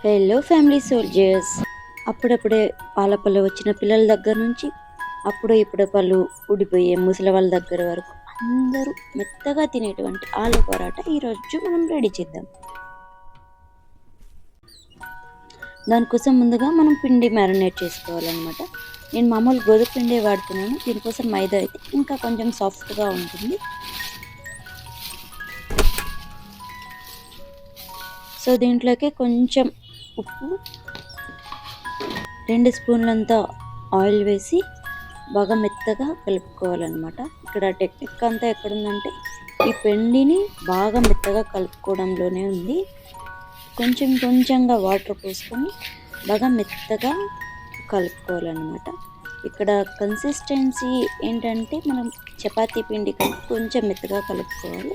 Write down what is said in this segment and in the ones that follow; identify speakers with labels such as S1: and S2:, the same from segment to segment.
S1: Hello family soldiers అప్పుడప్పుడే పాలపల్లి వచ్చిన పిల్లల దగ్గర నుంచి అప్పుడు ఇప్పుడు పళ్ళు ఊడిపోయే ముసలి వాళ్ళ దగ్గర వరకు అందరూ మెత్తగా తినేటువంటి ఆలు పరాటా ఈరోజు మనం రెడీ చేద్దాం. దానికోసం ముందుగా మనం పిండి మ్యారినేట్ చేసుకోవాలన్నమాట. నేను మామూలు గోధుమ పిండి వాడుతున్నాను. దీనికోసం మైదా అయితే ఇంకా కొంచెం సాఫ్ట్గా ఉంటుంది. సో దీంట్లోకి కొంచెం ఉప్పు. రెండు స్పూన్లంతా ఆయిల్ వేసి బాగా మెత్తగా కలుపుకోవాలన్నమాట. ఇక్కడ టెక్నిక్ అంతా ఎక్కడుందంటే ఈ పిండిని బాగా మెత్తగా కలుపుకోవడంలోనే ఉంది. కొంచెం కొంచెంగా వాటర్ పోసుకొని బాగా మెత్తగా కలుపుకోవాలన్నమాట. ఇక్కడ కన్సిస్టెన్సీ ఏంటంటే మనం చపాతీ పిండి కొంచెం మెత్తగా కలుపుకోవాలి.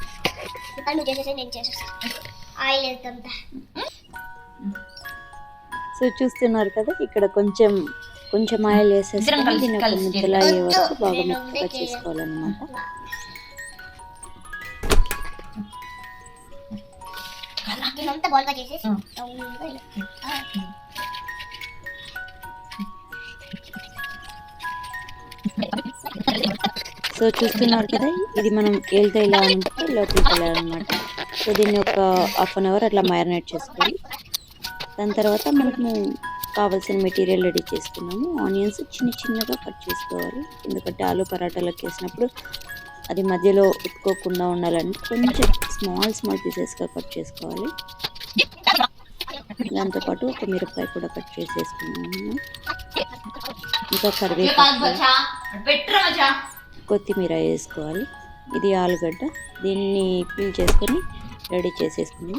S2: ఇప్పుడు నువ్వు చేసేసి నేను చేసేస్తాను ఆయిల్ వేద్దాంతా
S1: సో చూస్తున్నారు కదా ఇక్కడ కొంచెం కొంచెం ఆయిల్ దీన్ని ఒక ముద్దలా అయ్యే వరకు బాగా మెత్తగా చేసుకోవాలన్నమాట
S2: బాల్గా చేసేసి.
S1: సో చూస్తున్నారు కదా ఇది మనం వెళ్తే ఇలా ఉంటే లోపలికి వెళ్ళాలన్నమాట. సో దీన్ని ఒక హాఫ్ అన్ అవర్ అట్లా మ్యారినేట్ చేసుకోవాలి దాని తర్వాత మనము కావాల్సిన మెటీరియల్ రెడీ చేసుకున్నాము. ఆనియన్స్ చిన్న చిన్నగా కట్ చేసుకోవాలి. ఎందుకంటే ఆలు పరాటాలకు వేసినప్పుడు అది మధ్యలో ఉత్తుకోకుండా ఉండాలంటే కొంచెం స్మాల్ స్మాల్ పీసెస్గా కట్ చేసుకోవాలి. దాంతోపాటు ఒక మిరపకాయ కూడా కట్ చేసేసుకున్నాము. ఇంకా కరివేపాకు. కొత్తిమీర వేసుకోవాలి. ఇది ఆలుగడ్డ. దీన్ని పీల్ చేసుకొని రెడీ చేసేసుకుని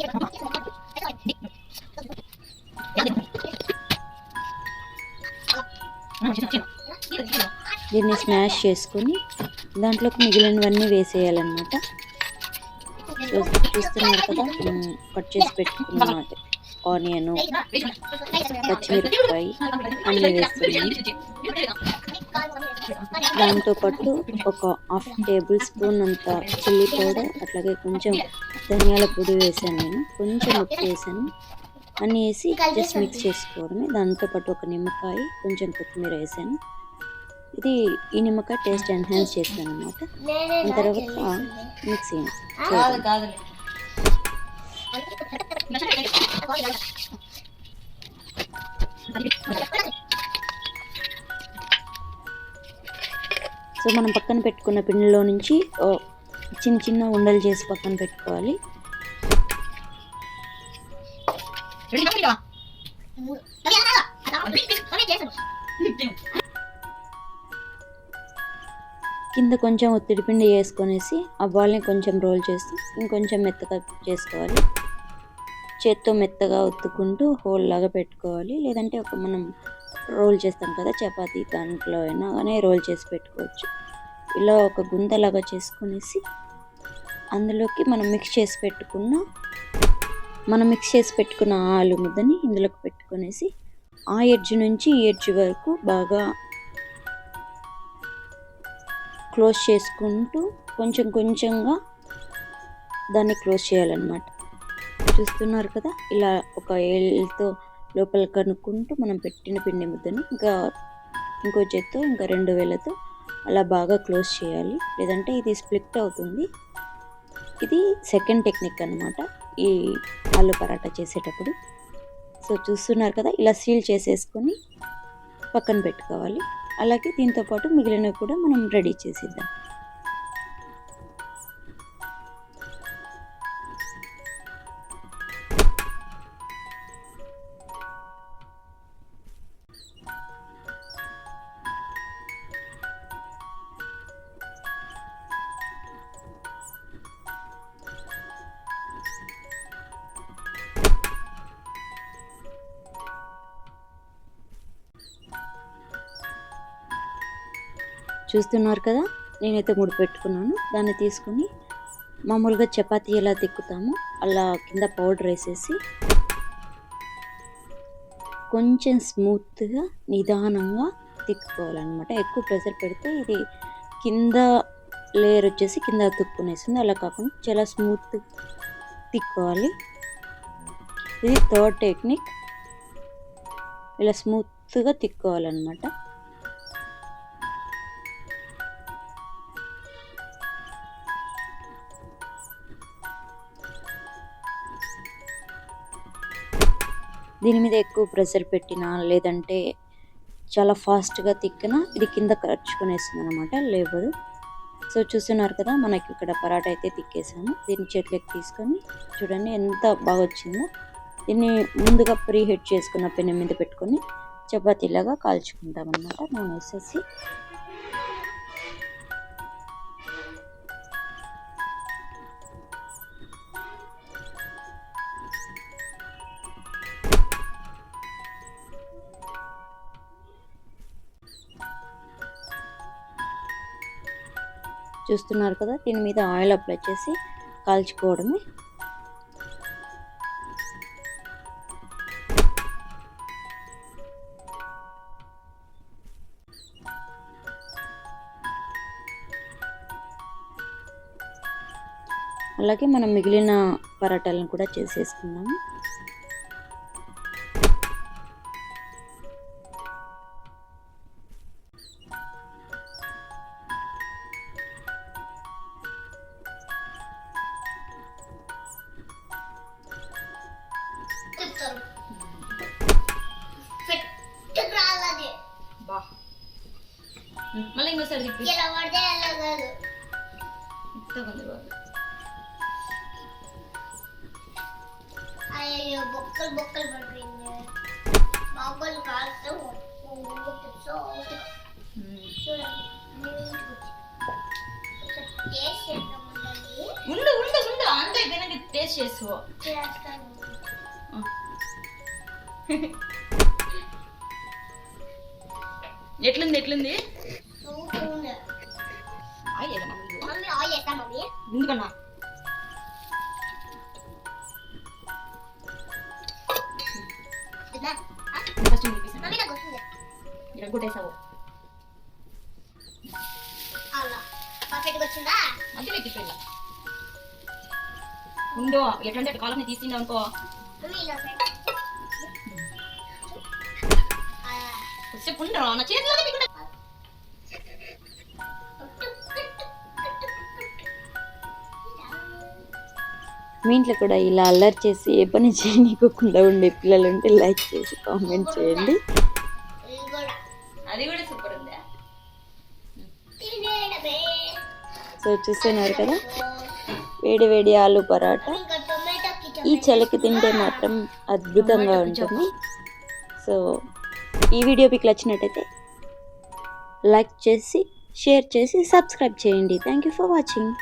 S1: దీన్ని స్మాష్ చేసుకొని దాంట్లోకి మిగిలినవన్నీ వేసేయాలన్నమాట. చూస్తున్నారు కదా మనం కట్ చేసి పెట్టుకున్నమాట ఆనియన్ పచ్చిమిరపకాయ అన్నీ వేస్తున్నాం దాంతోపాటు ఒక హాఫ్ టేబుల్ స్పూన్ అంత చిల్లీ పౌడర్ అట్లాగే కొంచెం ధనియాల పొడి వేసాను నేను. కొంచెం ఉప్పు వేసాను. అన్నీ వేసి జస్ట్ మిక్స్ చేసుకోవడమే. దాంతోపాటు ఒక నిమ్మకాయ కొంచెం కొత్తిమీర వేసాను. ఇది ఈ నిమ్మకాయ టేస్ట్ ఎన్హాన్స్ చేస్తాను అనమాట దాని తర్వాత
S3: మిక్స్ చేయండి.
S1: సో మనం పక్కన పెట్టుకున్న పిండిలో నుంచి చిన్న చిన్న ఉండలు చేసి పక్కన పెట్టుకోవాలి. కింద కొంచెం ఒత్తిడి పిండి వేసుకొనేసి ఆ బాల్ని కొంచెం రోల్ చేస్తూ ఇంకొంచెం మెత్తగా చేసుకోవాలి. చేత్తో మెత్తగా ఒత్తుకుంటూ హోల్ లాగా పెట్టుకోవాలి. లేదంటే ఒక మనం రోల్ చేస్తాం కదా చపాతీ దాంట్లో అయినా కానీ రోల్ చేసి పెట్టుకోవచ్చు. ఇలా ఒక గుంతలాగా చేసుకునేసి అందులోకి మనం మిక్స్ చేసి పెట్టుకున్న మనం మిక్స్ చేసి పెట్టుకున్న ఆలు ముద్దని ఇందులోకి పెట్టుకునేసి ఆ ఎడ్జ్ నుంచి ఈ ఎడ్జ్ వరకు బాగా క్లోజ్ చేసుకుంటూ కొంచెం కొంచెంగా దాన్ని క్లోజ్ చేయాలన్నమాట. చూస్తున్నారు కదా ఇలా ఒక ఏళ్ళతో లోపల కనుక్కుంటూ మనం పెట్టిన పిండి ముద్దని ఇంకా ఇంకో చేత్తో ఇంకా రెండు వేలతో అలా బాగా క్లోజ్ చేయాలి. లేదంటే ఇది స్ప్లిట్ అవుతుంది. ఇది సెకండ్ టెక్నిక్ అన్నమాట ఈ ఆలు పరాటా చేసేటప్పుడు. సో చూస్తున్నారు కదా ఇలా సీల్ చేసేసుకొని పక్కన పెట్టుకోవాలి. అలాగే దీంతో పాటు మిగిలినవి కూడా మనం రెడీ చేసిద్దాం. చూస్తున్నారు కదా నేనైతే మూడు పెట్టుకున్నాను. దాన్ని తీసుకొని మామూలుగా చపాతీ ఎలా తిక్కుతామో అలా కింద పౌడర్ వేసేసి కొంచెం స్మూత్గా నిదానంగా తిక్కుకోవాలన్నమాట. ఎక్కువ ప్రెషర్ పెడితే ఇది కింద లేయర్ వచ్చేసి కింద తుక్కునేసింది అలా కాకుండా చాలా స్మూత్ తిక్కోవాలి. ఇది థర్డ్ టెక్నిక్. ఇలా స్మూత్గా తిక్కోవాలన్నమాట. దీని మీద ఎక్కువ ప్రెషర్ పెట్టినా లేదంటే చాలా ఫాస్ట్గా తిక్కినా ఇది కింద ఖర్చుకునేస్తుంది అనమాట లేవదు సో చూస్తున్నారు కదా మనకి ఇక్కడ పరాటా అయితే తిక్కేసాము. దీన్ని చేతిలోకి తీసుకొని చూడండి ఎంత బాగా వచ్చిందో దీన్ని ముందుగా ప్రీ హీట్ చేసుకున్న పెనం మీద పెట్టుకొని చపాతీలాగా కాల్చుకుంటాం అన్నమాట నూనె వేసేసి చూస్తున్నారు కదా దీని మీద ఆయిల్ అప్లై చేసి కాల్చుకోవడమే. అలాగే మనం మిగిలిన పరాటాలను కూడా చేసేసుకున్నాము
S2: ఇలా పడితే కాదు
S3: బాగా.
S2: అయ్యో బొక్కలు బొక్కలు పడిపోయింది బాబులు. చూడండి. ఒకసారి టేస్ట్ చేద్దాం.
S3: ఉండు ఉండు ఉండు అంత అయిపోయినాక టేస్ట్ చేసుకో. ఎట్లుంది ఎట్లుంది
S2: పర్ఫెక్ట్గా వచ్చిందా?
S3: మధ్యలో తిప్పిల్లా ఉండు ఎట్లంటే కాలం తీసింది అనుకో. వచ్చే ఉండరా నా చేతిలో
S1: మీ ఇంట్లో కూడా ఇలా అల్లరి చేసి ఏ పని చేయనీయకుండా ఉండే పిల్లలు ఉంటే లైక్ చేసి కామెంట్ చేయండి.
S2: ఇది కూడా
S3: అది కూడా సూపర్ ఉందా?
S2: తినేయడమే.
S1: సో చూస్తున్నారు కదా వేడి వేడి ఆలు పరాటా. ఈ చలికి తింటే మాత్రం అద్భుతంగా ఉంటుంది. సో ఈ వీడియో మీకు నచ్చినట్టయితే లైక్ చేసి షేర్ చేసి సబ్స్క్రైబ్ చేయండి. Thank you for watching